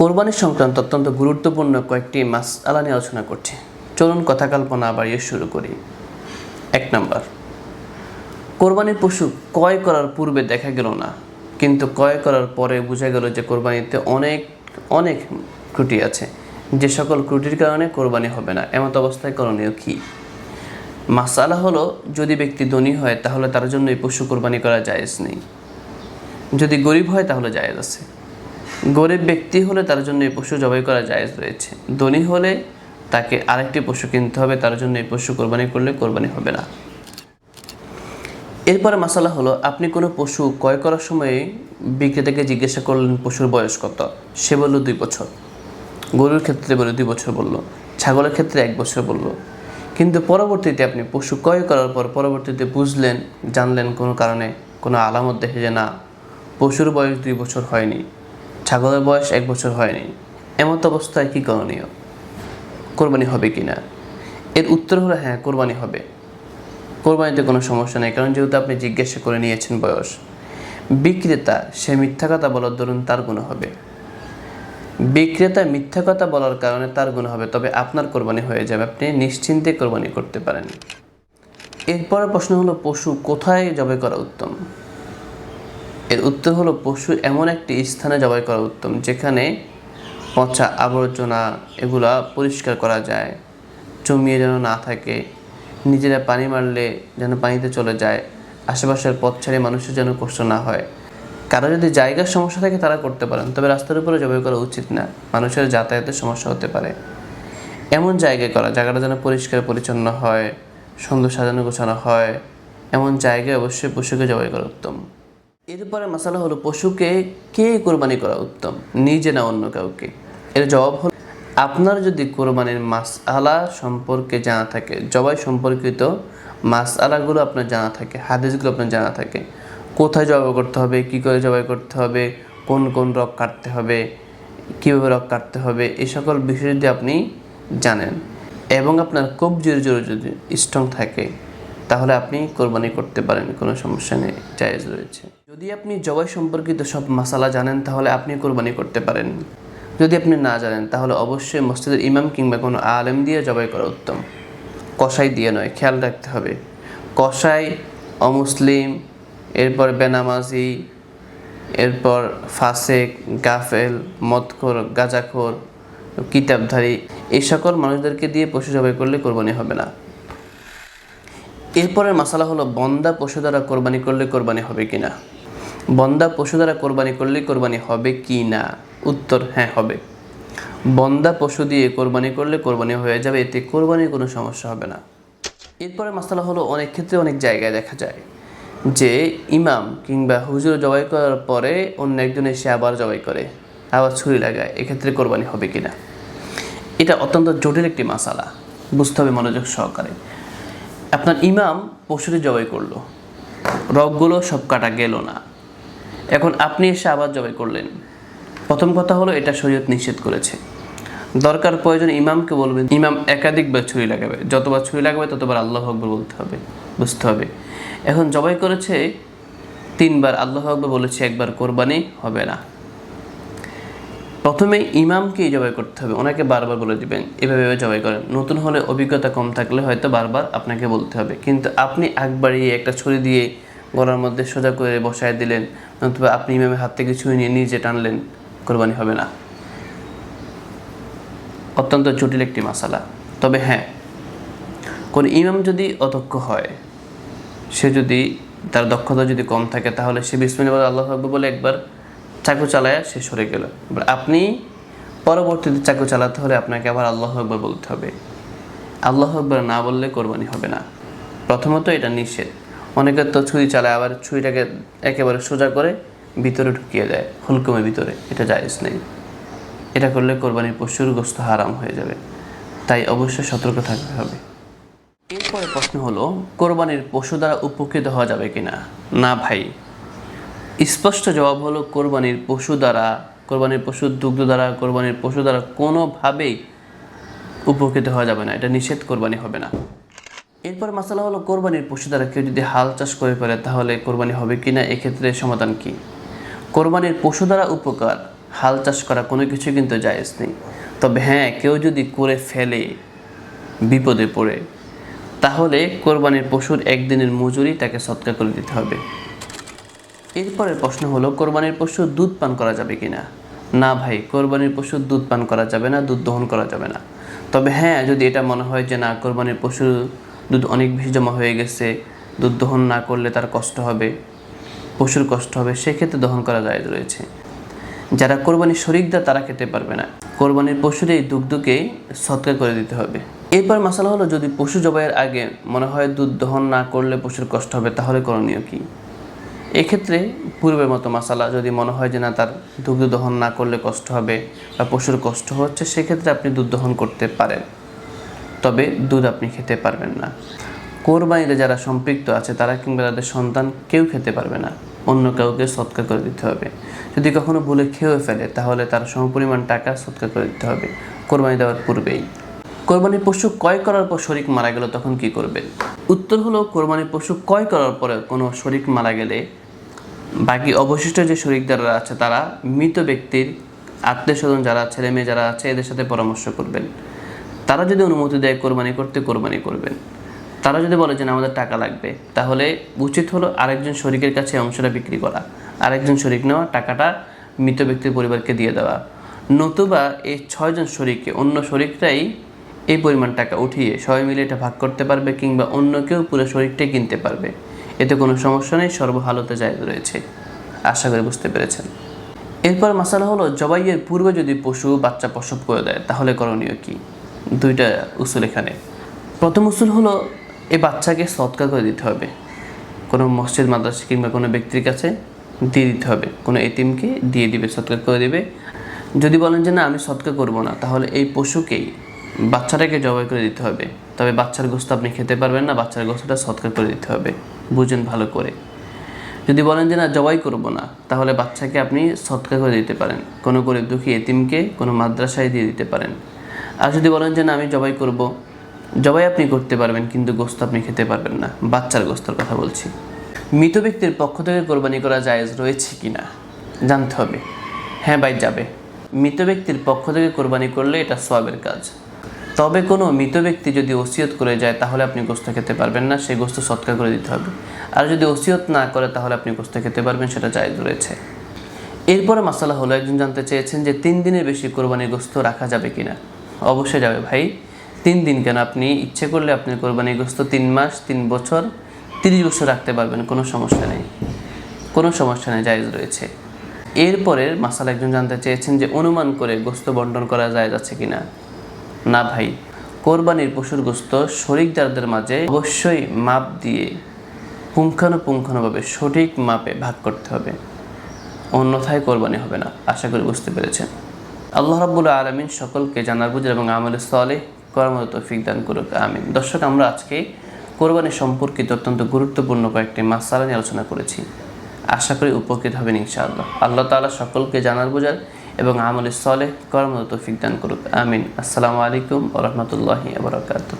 কোরবানি সংক্রান্ত অত্যন্ত গুরুত্বপূর্ণ কয়েকটি মাস আলা নিয়ে আলোচনা করছি। চলুন কথা কল্পনা বাড়িয়ে শুরু করি। এক নম্বর, কোরবানির পশু ক্রয় করার পূর্বে দেখা গেল না, কিন্তু ক্রয় করার পরে বোঝা গেল যে কোরবানিতে অনেক অনেক ত্রুটি আছে। যে সকল ত্রুটির কারণে কোরবানি হবে না, এমত অবস্থায় করণীয় কী? মাসালা হলো, যদি ব্যক্তি ধনী হয় তাহলে তার জন্য এই পশু কোরবানি করা জায়েজ নেই। যদি গরিব হয় তাহলে জায়েজ আছে। গরিব ব্যক্তি হলে তার জন্য এই পশু জবাই করা জায়েজ রয়েছে। ধনী হলে তাকে আরেকটি পশু কিনতে হবে, তার জন্য এই পশু কোরবানি করলে কোরবানি হবে না। এরপরে মশালা হলো, আপনি কোনো পশু ক্রয় করার সময়ে বিক্রেতাকে জিজ্ঞাসা করলেন পশুর বয়স কত? সে বলল, দুই বছর। গরুর ক্ষেত্রে বলে দুই বছর বলল। ছাগলের ক্ষেত্রে এক বছর বলল। কিন্তু পরবর্তীতে আপনি পশু ক্রয় করার পর পরবর্তীতে বুঝলেন, জানলেন কোনো কারণে কোনো আলামত দেখে যে না, পশুর বয়স দুই বছর হয়নি। ছাগলের বয়স এক বছর হয়নি। এমত অবস্থায় কী করণীয়? কোরবানি হবে কি না এর উত্তর হলো হ্যাঁ কোরবানি হবে। কোরবানিতে কোনো সমস্যা নেই, কারণ যেহেতু আপনি জিজ্ঞাসা করে নিয়েছেন বয়স। বিক্রেতা, সে মিথ্যা কথা বলার দরুন তার গুণ হবে। বিক্রেতা মিথ্যা কথা বলার কারণে তার গুণ হবে, তবে আপনার কোরবানি হয়ে যাবে, আপনি নিশ্চিন্তে কোরবানি করতে পারেন। এরপর প্রশ্ন হলো, পশু কোথায় জবাই করা উত্তম? এর উত্তর হলো পশু এমন একটি স্থানে জবাই করা উত্তম, যেখানে পচা আবর্জনা এগুলা পরিষ্কার করা যায়। জমিয়ে যেন না থাকে, নিজেরা পানি মারলে যেন পানিতে চলে যায়, আশেপাশের পথ ছেড়ে মানুষের যেন কষ্ট না হয়। কারও যদি জায়গার সমস্যা থাকে তারা করতে পারেন, তবে রাস্তার উপরে জবাই করা উচিত না, মানুষের যাতায়াতের সমস্যা হতে পারে। এমন জায়গায় করা, জায়গাটা যেন পরিষ্কার পরিচ্ছন্ন হয়, সুন্দর সাজানো গোছানো হয়, এমন জায়গায় অবশ্যই পশুকে জবাই করা উত্তম। এরপরে মশালা হলো পশুকে কে কোরবানি করা উত্তম? নিজে না অন্য কাউকে? এর জবাব হলো, আপনার যদি কোরবানির মাস আলা সম্পর্কে জানা থাকে, জবাই সম্পর্কিত মাস আলাগুলো আপনার জানা থাকে, হাদিসগুলো আপনার জানা থাকে, কোথায় জবাই করতে হবে, কী করে জবাই করতে হবে, কোন কোন রক কাটতে হবে, কীভাবে রক কাটতে হবে এই সকল বিষয় যদি আপনি জানেন এবং আপনার কবজির জোর যদি স্ট্রং থাকে, তাহলে আপনি কোরবানি করতে পারেন, কোনো সমস্যা নেই, জায়েজ রয়েছে। যদি আপনি জবাই সম্পর্কিত সব মশালা জানেন, তাহলে আপনি কোরবানি করতে পারেন। যদি আপনি না জানেন, তাহলে অবশ্যই মসজিদের ইমাম কিংবা কোনো আলেম দিয়ে জবাই করা উত্তম। কষাই দিয়ে নয়, খেয়াল রাখতে হবে। কষাই অমুসলিম, এরপর বেনামাজি, এরপর ফাসেক, গাফেল, মদখোর, গাজাখোর, কিতাবধারী, এই সকল মানুষদেরকে দিয়ে পশু জবাই করলে কোরবানি হবে না। এরপরের মশালা হলো বন্দা পশু দ্বারা কোরবানি করলে কোরবানি হবে কি না বন্দা পশু দ্বারা কোরবানি করলে কোরবানি হবে কি না? উত্তর হ্যাঁ হবে। বন্দা পশু দিয়ে কোরবানি করলে কোরবানি হয়ে যাবে, এতে কোরবানির কোনো সমস্যা হবে না। এরপরে মশালা হলো অনেক ক্ষেত্রে অনেক জায়গায় দেখা যায় যে ইমাম কিংবা হুজুর জবাই করার পরে অন্য একজন এসে আবার জবাই করে, আবার ছুরি লাগায়, এক্ষেত্রে কোরবানি হবে কি না? এটা অত্যন্ত জটিল একটি মশালা বুঝতে হবে মনোযোগ সহকারে। আপনার ইমাম পশুটি জবাই করল, রগগুলো সব কাটা গেল না। এখন আপনি এসে আবার জবাই করলেন। প্রথম কথা হলো, এটা শরীয়ত নিষেধ করেছে। দরকার প্রয়োজন ইমামকে বলবেন, ইমাম একাধিকবার ছুরি লাগাবে। যতবার ছুরি লাগাবে, ততবার আল্লাহ আকবর বলতে হবে, বুঝতে হবে। এখন জবাই করেছে, তিনবার আল্লাহ আকবর বলেছে, একবার কোরবানি হবে না। প্রথমে ইমামকেই জবাই করতে হবে, ওনাকে বারবার বলে দিবেন, এভাবে জবাই করেন। নতুন হলে অভিজ্ঞতা কম থাকলে হয়তো বারবার আপনাকে বলতে হবে। কিন্তু আপনি আগ বাড়িয়ে একটা ছুরি দিয়ে গলার মধ্যে সোজা করে বসায় দিলেন, নতুবা আপনি ইমামের হাত থেকে ছুরি নিয়ে নিজে টানলেন, কোরবানি হবে না। অত্যন্ত জটিল একটি মশালা তবে হ্যাঁ কোন ইমাম যদি অদক্ষ হয়, সে যদি তার দক্ষতা যদি কম থাকে, তাহলে সে বিসমিল্লাহ বলে আল্লাহ আকবর বলে একবার চাকু চালায় সে সরে গেল। এবার আপনি পরবর্তীতে চাকু চালাতে হলে আপনাকে আবার আল্লাহ আকবর বলতে হবে। আল্লাহ আকবর না বললে কোরবানি হবে না। প্রথমত এটা নিষেধ। অনেকে তো ছুরি চালায়, আবার ছুরিটাকে একেবারে সোজা করে ভিতরে ঢুকিয়ে দেয় হুলকুমের ভিতরে, এটা জায়েজ নেই। এটা করলে কোরবানির পশুর গোস্ত হারাম হয়ে যাবে। তাই অবশ্যই সতর্ক থাকতে হবে। এরপরে প্রশ্ন হলো, কোরবানির পশু দ্বারা উপকৃত হওয়া যাবে কিনা? না ভাই। স্পষ্ট জবাব হলো, কোরবানির পশু দ্বারা, কোরবানির পশুর দুগ্ধ দ্বারা, কোরবানির পশু দ্বারা কোনোভাবেই উপকৃত হওয়া যাবে না। এটা নিষেধ কোরবানি হবে না। এরপর মাসালা হলো কোরবানির পশু দ্বারা কেউ যদি হাল চাষ করে ফেলে, তাহলে কোরবানি হবে কি না এক্ষেত্রে সমাধান কি? কোরবানির পশু দ্বারা উপকার, হাল চাষ করা কোনো কিছু কিন্তু জায়েজ নেই। তবে হ্যাঁ কেউ যদি করে ফেলে, বিপদে পড়ে, তাহলে কোরবানির পশুর একদিনের মজুরি তাকে সৎকার করে দিতে হবে। এরপরের প্রশ্ন হলো, কোরবানির পশু দুধ পান করা যাবে কিনা? না ভাই, কোরবানির পশু দুধ পান করা যাবে না, দুধ দহন করা যাবে না। তবে হ্যাঁ যদি এটা মনে হয় যে না, কোরবানির পশু দুধ অনেক বেশি জমা হয়ে গেছে। দুধ দহন না করলে তার কষ্ট হবে, পশুর কষ্ট হবে, সেক্ষেত্রে দহন করা যায় রয়েছে। যারা কোরবানির শরিকদার তারা খেতে পারবে না। কোরবানির পশুর এই দুগ্ধকে সৎকার করে দিতে হবে। এরপর মশালা হলো, যদি পশু জবাইয়ের আগে মনে হয় দুধ দহন না করলে পশুর কষ্ট হবে, তাহলে করণীয় কী? এক্ষেত্রে পূর্বের মতো মশালা, যদি মনে হয় যে না, তার দুগ্ধ দহন না করলে কষ্ট হবে বা পশুর কষ্ট হচ্ছে, সেক্ষেত্রে আপনি দুধ দহন করতে পারেন। তবে দুধ আপনি খেতে পারবেন না। কোরবানিতে যারা সম্পৃক্ত আছে, তারা কিংবা তাদের সন্তান কেউ খেতে পারবে না। অন্য কাউকে সৎকার করে দিতে হবে। যদি কখনো ভুলে খেয়েও ফেলে, তাহলে তার সমপরিমাণ টাকা সৎকার করে দিতে হবে। কোরবানি দেওয়ার পূর্বেই। কোরবানির পশু ক্রয় করার পর শরিক মারা গেল, তখন কি করবেন? উত্তর হলো, কোরবানির পশু ক্রয় করার পরে কোনো শরিক মারা গেলে বাকি অবশিষ্ট যে শরিকদাররা আছে, তারা মৃত ব্যক্তির আত্মীয় স্বজন যারা ছেলে মেয়ে যারা আছে, এদের সাথে পরামর্শ করবেন। তারা যদি অনুমতি দেয় কোরবানি করতে কোরবানি করবেন। তারা যদি বলে যে না, আমাদের টাকা লাগবে, তাহলে উচিত হলো আরেকজন শরিকের কাছে অংশটা বিক্রি করা। আরেকজন শরিক নেওয়া, টাকাটা মৃত ব্যক্তির পরিবারকে দিয়ে দেওয়া। নতুবা এই ছয়জন শরিককে, অন্য শরিকরাই এই পরিমাণ টাকা উঠিয়ে সবাই মিলে এটা ভাগ করতে পারবে কিংবা অন্য কেউ পুরো শরিকটাই কিনতে পারবে। এতে কোনো সমস্যা নেই, সর্বহালতে জায়গা রয়েছে। আশা করি বুঝতে পেরেছেন। এরপর মশালা হলো, জবাইয়ের পূর্বে যদি পশু, বাচ্চা প্রসব করে দেয়, তাহলে করণীয় কি? দুইটা উসুল এখানে। প্রথম উসুল হলো এই বাচ্চাকে সৎকার করে দিতে হবে। কোনো মসজিদ, মাদ্রাসা কিংবা কোনো ব্যক্তির কাছে দিয়ে দিতে হবে। কোনো এতিমকে দিয়ে দিবে সৎকার করে দিবে। যদি বলেন যে, না, আমি সৎকার করব না, তাহলে এই পশুকেই বাচ্চাটাকে জবাই করে দিতে হবে। তবে বাচ্চার গোস্ত আপনি খেতে পারবেন না, বাচ্চার গোস্তটা সৎকার করে দিতে হবে। বুঝেন ভালো করে। যদি বলেন যে, না, জবাই করব না, তাহলে বাচ্চাকে আপনি সৎকার করে দিতে পারেন। কোনো গরিব দুঃখী এতিমকে কোনো মাদ্রাসায় দিয়ে দিতে পারেন। আর যদি বলেন যে না, আমি জবাই করব, জবাই আপনি করতে পারবেন, কিন্তু গোস্ত আপনি খেতে পারবেন না। বাচ্চার গোস্তর কথা বলছি। মৃত ব্যক্তির পক্ষ থেকে কোরবানি করা জায়েজ রয়েছে কি না জানতে হবে। হ্যাঁ ভাই, যাবে। মৃত ব্যক্তির পক্ষ থেকে কোরবানি করলে এটা সবের কাজ। তবে কোনো মৃত ব্যক্তি যদি ওসিয়ত করে যায়, তাহলে আপনি গোস্ত খেতে পারবেন না, সেই গোস্ত সৎকার করে দিতে হবে। আর যদি ওসিয়ত না করে, তাহলে আপনি গোস্ত খেতে পারবেন, সেটা জায়েজ রয়েছে। এরপরে মশালা হলো, একজন জানতে চেয়েছেন যে তিন দিনের বেশি কোরবানির গোস্ত রাখা যাবে কিনা। অবশ্যই যাবে ভাই। তিন দিন কেন? আপনি ইচ্ছে করলে আপনি কোরবানির গোস্ত তিন মাস, তিন বছর, তিরিশ বছর রাখতে পারবেন, কোনো সমস্যা নেই। কোনো সমস্যা নেই, জায়েজ রয়েছে। এরপরের মাসালা একজন জানতে চেয়েছেন যে অনুমান করে গোস্ত বন্টন করা যায় যাচ্ছে কিনা না? ভাই। কোরবানির পশুর গোস্ত শরিকদারদের মাঝে অবশ্যই মাপ দিয়ে পুঙ্খানুপুঙ্খানুভাবে সঠিক মাপে ভাগ করতে হবে। অন্যথায় কোরবানি হবে না, আশা করি বুঝতে পেরেছেন। আল্লাহ রাবুল আলমিন সকলকে জানার বুঝে এবং আমলে স্থলে কর্মত তৌফিক দান করুক, আমিন। দর্শক, আমরা আজকে কোরবানি সম্পর্কিত অত্যন্ত গুরুত্বপূর্ণ কয়েকটি মাসালা নিয়ে আলোচনা করেছি। আশা করি উপকৃত হবেন ইনশাআল্লাহ। আল্লাহ তালা সকলকে জানার বোঝার এবং আমলে স্থলে কর্মত তৌফিক দান করুক, আমিন। আসসালামু আলাইকুম ওরহমতুল্লাহি আবরাকাতুহ